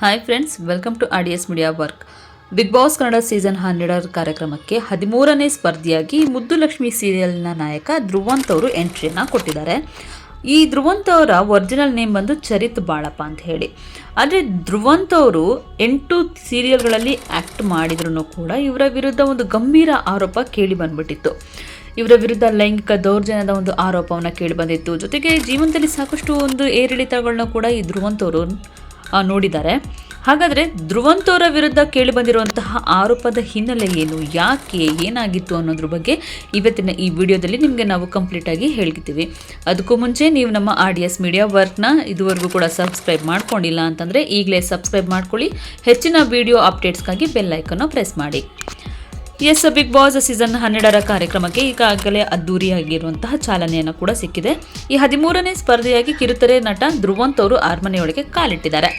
Hi friends welcome to R D S media work big boss Kannada season ಹನ್ನೆರಡರ ಕಾರ್ಯಕ್ರಮಕ್ಕೆ ಹದಿಮೂರನೇ ಸ್ಪರ್ಧಿಯಾಗಿ ಮುದ್ದುಲಕ್ಷ್ಮಿ ಸೀರಿಯಲ್ನ ನಾಯಕ ಧ್ರುವಂತ್ ಅವರು ಎಂಟ್ರಿಯನ್ನು ಕೊಟ್ಟಿದ್ದಾರೆ. ಈ ಧ್ರುವಂತ್ ಅವರ ಒರಿಜಿನಲ್ ನೇಮ್ ಬಂದು ಚರಿತ್ ಬಾಳಪ್ಪ ಅಂತ ಹೇಳಿ. ಆದರೆ ಧ್ರುವಂತ್ ಅವರು ಎಂಟು ಸೀರಿಯಲ್ಗಳಲ್ಲಿ ಆ್ಯಕ್ಟ್ ಮಾಡಿದ್ರು ಕೂಡ ಇವರ ವಿರುದ್ಧ ಒಂದು ಗಂಭೀರ ಆರೋಪ ಕೇಳಿ ಬಂದ್ಬಿಟ್ಟಿತ್ತು. ಇವರ ವಿರುದ್ಧ ಲೈಂಗಿಕ ದೌರ್ಜನ್ಯದ ಒಂದು ಆರೋಪವನ್ನು ಕೇಳಿ ಬಂದಿತ್ತು. ಜೊತೆಗೆ ಜೀವನದಲ್ಲಿ ಸಾಕಷ್ಟು ಒಂದು ಏರಿಳಿತಗಳನ್ನ ಕೂಡ ಈ ಧ್ರುವಂತ್ ಅವರು ನೋಡಿದ್ದಾರೆ. ಹಾಗಾದರೆ ಧ್ರುವಂತವರ ವಿರುದ್ಧ ವಿರುದ್ಧ ಕೇಳಿಬಂದಿರುವಂತಹ ಆರೋಪದ ಹಿನ್ನೆಲೆ ಏನು? ಯಾಕೆ? ಏನಾಗಿತ್ತು ಅನ್ನೋದ್ರ ಬಗ್ಗೆ ಇವತ್ತಿನ ಈ ವಿಡಿಯೋದಲ್ಲಿ ನಿಮಗೆ ನಾವು ಕಂಪ್ಲೀಟಾಗಿ ಹೇಳ್ತೀವಿ ಅದಕ್ಕೂ ಮುಂಚೆ ನೀವು ನಮ್ಮ ಆರ್ ಡಿ ಎಸ್ ಮೀಡಿಯಾ ವರ್ಕ್ನ ಇದುವರೆಗೂ ಕೂಡ ಸಬ್ಸ್ಕ್ರೈಬ್ ಮಾಡ್ಕೊಂಡಿಲ್ಲ ಅಂತಂದರೆ ಈಗಲೇ ಸಬ್ಸ್ಕ್ರೈಬ್ ಮಾಡ್ಕೊಳ್ಳಿ. ಹೆಚ್ಚಿನ ವಿಡಿಯೋ ಅಪ್ಡೇಟ್ಸ್ಗಾಗಿ ಬೆಲ್ ಐಕನ್ನು ಪ್ರೆಸ್ ಮಾಡಿ. ಎಸ್ ಬಿಗ್ ಬಾಸ್ ಸೀಸನ್ ಹನ್ನೆರಡರ ಕಾರ್ಯಕ್ರಮಕ್ಕೆ ಈಗಾಗಲೇ ಅದ್ದೂರಿಯಾಗಿರುವಂತಹ ಚಾಲನೆಯನ್ನು ಕೂಡ ಸಿಕ್ಕಿದೆ. ಈ ಹದಿಮೂರನೇ ಸ್ಪರ್ಧೆಯಾಗಿ ಕಿರುತೆರೆ ನಟ ಧ್ರುವಂತ್ ಅವರು ಅರಮನೆಯೊಳಗೆ ಕಾಲಿಟ್ಟಿದ್ದಾರೆ.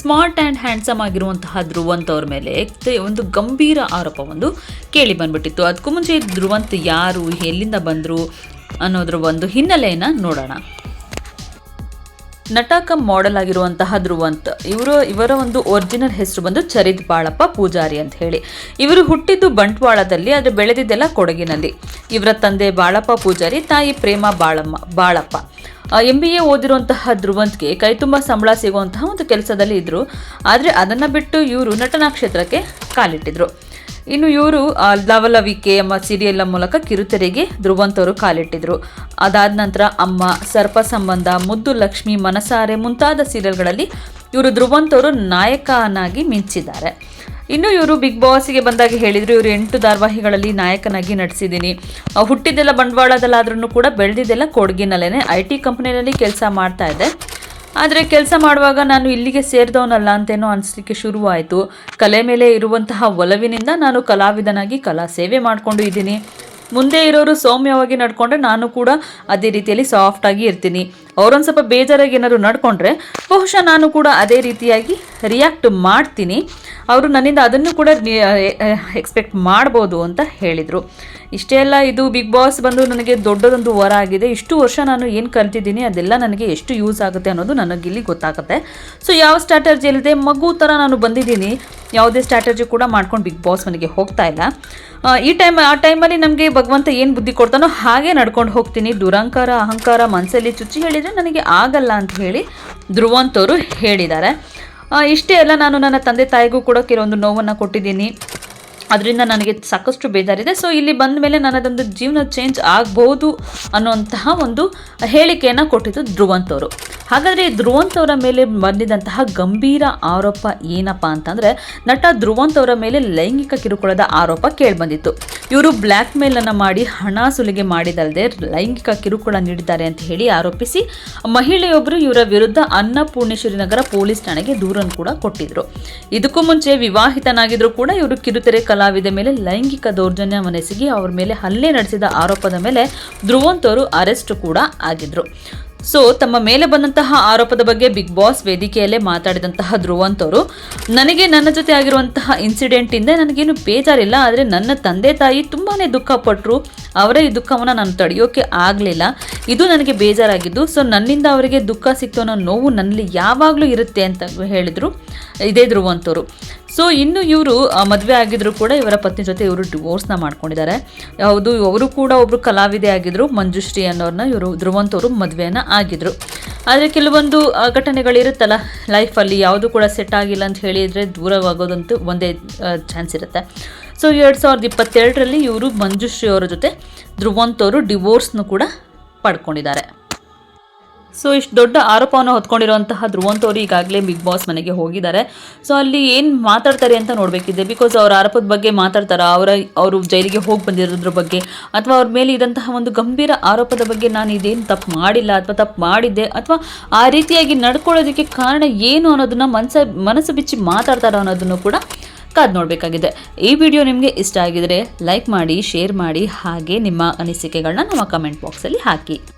ಸ್ಮಾರ್ಟ್ ಆ್ಯಂಡ್ ಹ್ಯಾಂಡ್ಸಮ್ ಆಗಿರುವಂತಹ ಧ್ರುವಂತ್ ಅವ್ರ ಮೇಲೆ ಒಂದು ಗಂಭೀರ ಆರೋಪ ಒಂದು ಕೇಳಿ ಬಂದ್ಬಿಟ್ಟಿತ್ತು. ಅದಕ್ಕೂ ಮುಂಚೆ ಧ್ರುವಂತ್ ಯಾರು, ಎಲ್ಲಿಂದ ಬಂದರು ಅನ್ನೋದ್ರ ಒಂದು ಹಿನ್ನೆಲೆಯನ್ನು ನೋಡೋಣ. ನಟ ಕಮ್ ಮಾಡೆಲ್ ಆಗಿರುವಂತಹ ಧ್ರುವಂತ್. ಇವರು, ಇವರ ಒಂದು ಒರಿಜಿನಲ್ ಹೆಸರು ಬಂದು ಚರಿತ್ ಬಾಳಪ್ಪ ಪೂಜಾರಿ ಅಂತ ಹೇಳಿ. ಇವರು ಹುಟ್ಟಿದ್ದು ಬಂಟ್ವಾಳದಲ್ಲಿ, ಆದರೆ ಬೆಳೆದಿದ್ದೆಲ್ಲ ಕೊಡಗಿನಲ್ಲಿ. ಇವರ ತಂದೆ ಬಾಳಪ್ಪ ಪೂಜಾರಿ, ತಾಯಿ Prema Balamma, Balappa. M B A ಓದಿರುವಂತಹ ಧ್ರುವಂತ್ಗೆ ಕೈ ತುಂಬ ಸಂಬಳ ಸಿಗುವಂತಹ ಒಂದು ಕೆಲಸದಲ್ಲಿ ಇದ್ದರು ಆದರೆ ಅದನ್ನು ಬಿಟ್ಟು ಇವರು ನಟನಾ ಕ್ಷೇತ್ರಕ್ಕೆ ಕಾಲಿಟ್ಟಿದ್ರು. ಇನ್ನು ಇವರು ಲವಲವಿಕೆ ಎಂಬ ಸೀರಿಯಲ್ನ ಮೂಲಕ ಕಿರುತೆರೆಗೆ ಧ್ರುವಂತವರು ಕಾಲಿಟ್ಟಿದ್ರು. ಅದಾದ ನಂತರ ಅಮ್ಮ, ಸರ್ಪ ಸಂಬಂಧ, ಮುದ್ದು ಲಕ್ಷ್ಮಿ, ಮನಸಾರೆ ಮುಂತಾದ ಸೀರಿಯಲ್ಗಳಲ್ಲಿ ಇವರು ಧ್ರುವಂತವರು ನಾಯಕನಾಗಿ ಮಿಂಚಿದ್ದಾರೆ. ಇನ್ನು ಇವರು ಬಿಗ್ ಬಾಸ್ಗೆ ಬಂದಾಗ ಹೇಳಿದರು, ಇವರು ಎಂಟು ಧಾರಾವಾಹಿಗಳಲ್ಲಿ ನಾಯಕನಾಗಿ ನಡೆಸಿದ್ದೀನಿ ಹುಟ್ಟಿದ್ದೆಲ್ಲ ಬಂಡವಾಳದಲ್ಲಾದ್ರೂ ಕೂಡ ಬೆಳೆದಿದ್ದೆಲ್ಲ ಕೊಡಗಿನಲ್ಲೇ ಐ ಟಿ ಕಂಪ್ನಿನಲ್ಲಿ ಕೆಲಸ ಮಾಡ್ತಾ ಇದ್ದೆ. ಆದರೆ ಕೆಲಸ ಮಾಡುವಾಗ ನಾನು ಇಲ್ಲಿಗೆ ಸೇರಿದವನಲ್ಲ ಅಂತೇನೋ ಅನಿಸ್ಲಿಕ್ಕೆ ಶುರುವಾಯಿತು. ಕಲೆ ಮೇಲೆ ಇರುವಂತಹ ಒಲವಿನಿಂದ ನಾನು ಕಲಾವಿದನಾಗಿ ಕಲಾ ಸೇವೆ ಮಾಡಿಕೊಂಡು ಇದ್ದೀನಿ. ಮುಂದೆ ಇರೋರು ಸೌಮ್ಯವಾಗಿ ನಡ್ಕೊಂಡ್ರೆ ನಾನು ಕೂಡ ಅದೇ ರೀತಿಯಲ್ಲಿ ಸಾಫ್ಟಾಗಿ ಇರ್ತೀನಿ. ಅವರೊಂದು ಸ್ವಲ್ಪ ಬೇಜಾರಾಗಿ ಏನಾದ್ರು ನಡ್ಕೊಂಡ್ರೆ ಬಹುಶಃ ನಾನು ಕೂಡ ಅದೇ ರೀತಿಯಾಗಿ ರಿಯಾಕ್ಟ್ ಮಾಡ್ತೀನಿ. ಅವರು ನನ್ನಿಂದ ಅದನ್ನು ಕೂಡ ಎಕ್ಸ್ಪೆಕ್ಟ್ ಮಾಡ್ಬೋದು ಅಂತ ಹೇಳಿದರು. ಇಷ್ಟೇ ಅಲ್ಲ, ಇದು ಬಿಗ್ ಬಾಸ್ ಬಂದು ನನಗೆ ದೊಡ್ಡದೊಂದು ವರ ಆಗಿದೆ. ಇಷ್ಟು ವರ್ಷ ನಾನು ಏನು ಕಲ್ತಿದ್ದೀನಿ ಅದೆಲ್ಲ ನನಗೆ ಎಷ್ಟು ಯೂಸ್ ಆಗುತ್ತೆ ಅನ್ನೋದು ನನಗಿಲ್ಲಿ ಗೊತ್ತಾಗುತ್ತೆ. ಸೊ ಯಾವ ಸ್ಟ್ರಾಟರ್ಜಿ ಇಲ್ಲದೆ ಮಗು ಥರ ನಾನು ಬಂದಿದ್ದೀನಿ. ಯಾವುದೇ ಸ್ಟ್ರಾಟಜಿ ಕೂಡ ಮಾಡ್ಕೊಂಡು ಬಿಗ್ ಬಾಸ್ ಮನೆಗೆ ಹೋಗ್ತಾ ಇಲ್ಲ. ಈ ಟೈಮ್ ಆ ಟೈಮಲ್ಲಿ ನಮಗೆ ಭಗವಂತ ಏನು ಬುದ್ಧಿ ಕೊಡ್ತಾನೋ ಹಾಗೆ ನಡ್ಕೊಂಡು ಹೋಗ್ತೀನಿ. ದುರಂಕಾರ, ಅಹಂಕಾರ ಮನಸ್ಸಲ್ಲಿ ಚುಚ್ಚಿ ಹೇಳಿದರೆ ನನಗೆ ಆಗಲ್ಲ ಅಂತ ಹೇಳಿ ಧ್ರುವಂತವರು ಹೇಳಿದ್ದಾರೆ. ಇಷ್ಟೇ ಅಲ್ಲ, ನಾನು ನನ್ನ ತಂದೆ ತಾಯಿಗೂ ಕೂಡ ಕೆಲವೊಂದು ನೋವನ್ನು ಕೊಟ್ಟಿದ್ದೀನಿ. ಅದರಿಂದ ನನಗೆ ಸಾಕಷ್ಟು ಬೇಜಾರಿದೆ. ಸೊ ಇಲ್ಲಿ ಬಂದ ಮೇಲೆ ನನ್ನದೊಂದು ಜೀವನ ಚೇಂಜ್ ಆಗ್ಬೋದು ಅನ್ನುವಂತಹ ಒಂದು ಹೇಳಿಕೆಯನ್ನು ಕೊಟ್ಟಿದ್ದು ಧ್ರುವಂತ್ ಅವರು ಹಾಗಾದರೆ ಧ್ರುವಂತ್ ಅವರ ಮೇಲೆ ಬಂದಿದ್ದಂತಹ ಗಂಭೀರ ಆರೋಪ ಏನಪ್ಪ ಅಂತಂದರೆ, ನಟ ಧ್ರುವಂತ್ ಅವರ ಮೇಲೆ ಲೈಂಗಿಕ ಕಿರುಕುಳದ ಆರೋಪ ಕೇಳಿಬಂದಿತ್ತು. ಇವರು ಬ್ಲ್ಯಾಕ್ ಮೇಲನ್ನು ಮಾಡಿ ಹಣ ಸುಲಿಗೆ ಮಾಡಿದಲ್ಲದೆ ಲೈಂಗಿಕ ಕಿರುಕುಳ ನೀಡಿದ್ದಾರೆ ಅಂತ ಹೇಳಿ ಆರೋಪಿಸಿ ಮಹಿಳೆಯೊಬ್ಬರು ಇವರ ವಿರುದ್ಧ ಅನ್ನಪೂರ್ಣೇಶ್ವರಿ ನಗರ ಪೊಲೀಸ್ ಠಾಣೆಗೆ ದೂರನ್ನು ಕೂಡ ಕೊಟ್ಟಿದ್ರು. ಇದಕ್ಕೂ ಮುಂಚೆ ವಿವಾಹಿತನಾಗಿದ್ರು ಕೂಡ ಇವರು ಕಿರುತೆರೆ ಕಲಾವಿದ ಮೇಲೆ ಲೈಂಗಿಕ ದೌರ್ಜನ್ಯ ಮನಸ್ಸಿಗೆ ಅವ್ರ ಮೇಲೆ ಹಲ್ಲೆ ನಡೆಸಿದ ಆರೋಪದ ಮೇಲೆ ಧ್ರುವಂತ್ ಅವರು ಅರೆಸ್ಟ್ ಕೂಡ ಆಗಿದ್ರು. ಸೊ, ತಮ್ಮ ಮೇಲೆ ಬಂದಂತಹ ಆರೋಪದ ಬಗ್ಗೆ ಬಿಗ್ ಬಾಸ್ ವೇದಿಕೆಯಲ್ಲೇ ಮಾತಾಡಿದಂತಹ ಧ್ರುವಂತವರು ನನಗೆ ನನ್ನ ಜೊತೆ ಆಗಿರುವಂತಹ ಇನ್ಸಿಡೆಂಟಿಂದ ನನಗೇನು ಬೇಜಾರಿಲ್ಲ, ಆದರೆ ನನ್ನ ತಂದೆ ತಾಯಿ ತುಂಬಾ ದುಃಖ ಪಟ್ಟರು ಅವರ ಈ ದುಃಖವನ್ನು ನಾನು ತಡೆಯೋಕೆ ಆಗಲಿಲ್ಲ. ಇದು ನನಗೆ ಬೇಜಾರಾಗಿದ್ದು. ಸೊ, ನನ್ನಿಂದ ಅವರಿಗೆ ದುಃಖ ಸಿಕ್ತು ಅನ್ನೋ ನೋವು ನನ್ನಲ್ಲಿ ಯಾವಾಗಲೂ ಇರುತ್ತೆ ಅಂತ ಹೇಳಿದರು ಇದೇ ಧ್ರುವಂತವರು ಸೊ, ಇನ್ನು ಇವರು ಮದುವೆ ಆಗಿದ್ರು ಕೂಡ ಇವರ ಪತ್ನಿ ಜೊತೆ ಇವರು ಡಿವೋರ್ಸ್ನ ಮಾಡ್ಕೊಂಡಿದ್ದಾರೆ. ಹೌದು, ಅವರು ಕೂಡ ಒಬ್ಬರು ಕಲಾವಿದೆ ಆಗಿದ್ರು. ಮಂಜುಶ್ರೀ ಅನ್ನೋರನ್ನ ಇವರು ಧ್ರುವಂತ್ ಅವರು ಮದುವೆನ ಆಗಿದ್ರು. ಆದರೆ ಕೆಲವೊಂದು ಘಟನೆಗಳಿರುತ್ತಲ್ಲ, ಲೈಫಲ್ಲಿ ಯಾವುದು ಕೂಡ ಸೆಟ್ ಆಗಿಲ್ಲ ಅಂತ ಹೇಳಿದರೆ ದೂರವಾಗೋದಂತೂ ಒಂದೇ ಚಾನ್ಸ್ ಇರುತ್ತೆ. ಸೊ ಎರಡು ಸಾವಿರದ ಇಪ್ಪತ್ತೆರಡರಲ್ಲಿ ಇವರು ಮಂಜುಶ್ರೀ ಅವರ ಜೊತೆ ಧ್ರುವಂತವರು ಡಿವೋರ್ಸ್ನು ಕೂಡ ಪಡ್ಕೊಂಡಿದ್ದಾರೆ. ಸೊ ಇಷ್ಟು ದೊಡ್ಡ ಆರೋಪವನ್ನು ಹೊತ್ಕೊಂಡಿರುವಂತಹ ಧ್ರುವಂತವರು ಈಗಾಗಲೇ ಬಿಗ್ ಬಾಸ್ ಮನೆಗೆ ಹೋಗಿದ್ದಾರೆ. ಸೊ ಅಲ್ಲಿ ಏನು ಮಾತಾಡ್ತಾರೆ ಅಂತ ನೋಡಬೇಕಿದೆ. ಬಿಕಾಸ್ ಅವ್ರ ಆರೋಪದ ಬಗ್ಗೆ ಮಾತಾಡ್ತಾರ? ಅವರ, ಅವರು ಜೈಲಿಗೆ ಹೋಗಿ ಬಂದಿರೋದ್ರ ಬಗ್ಗೆ? ಅಥವಾ ಅವ್ರ ಮೇಲೆ ಇದ್ದಂತಹ ಒಂದು ಗಂಭೀರ ಆರೋಪದ ಬಗ್ಗೆ ನಾನು ಇದೇನು ತಪ್ಪು ಮಾಡಿಲ್ಲ ಅಥವಾ ತಪ್ಪು ಮಾಡಿದ್ದೆ? ಅಥವಾ ಆ ರೀತಿಯಾಗಿ ನಡ್ಕೊಳ್ಳೋದಕ್ಕೆ ಕಾರಣ ಏನು ಅನ್ನೋದನ್ನು ಮನಸ, ಮನಸ್ಸು ಬಿಚ್ಚಿ ಮಾತಾಡ್ತಾರ ಅನ್ನೋದನ್ನು ಕೂಡ ಕಾದು ನೋಡಬೇಕಾಗಿದೆ. ಈ ವಿಡಿಯೋ ನಿಮಗೆ ಇಷ್ಟ ಆಗಿದರೆ ಲೈಕ್ ಮಾಡಿ, ಶೇರ್ ಮಾಡಿ, ಹಾಗೆ ನಿಮ್ಮ ಅನಿಸಿಕೆಗಳನ್ನ ನಮ್ಮ ಕಮೆಂಟ್ ಬಾಕ್ಸಲ್ಲಿ ಹಾಕಿ.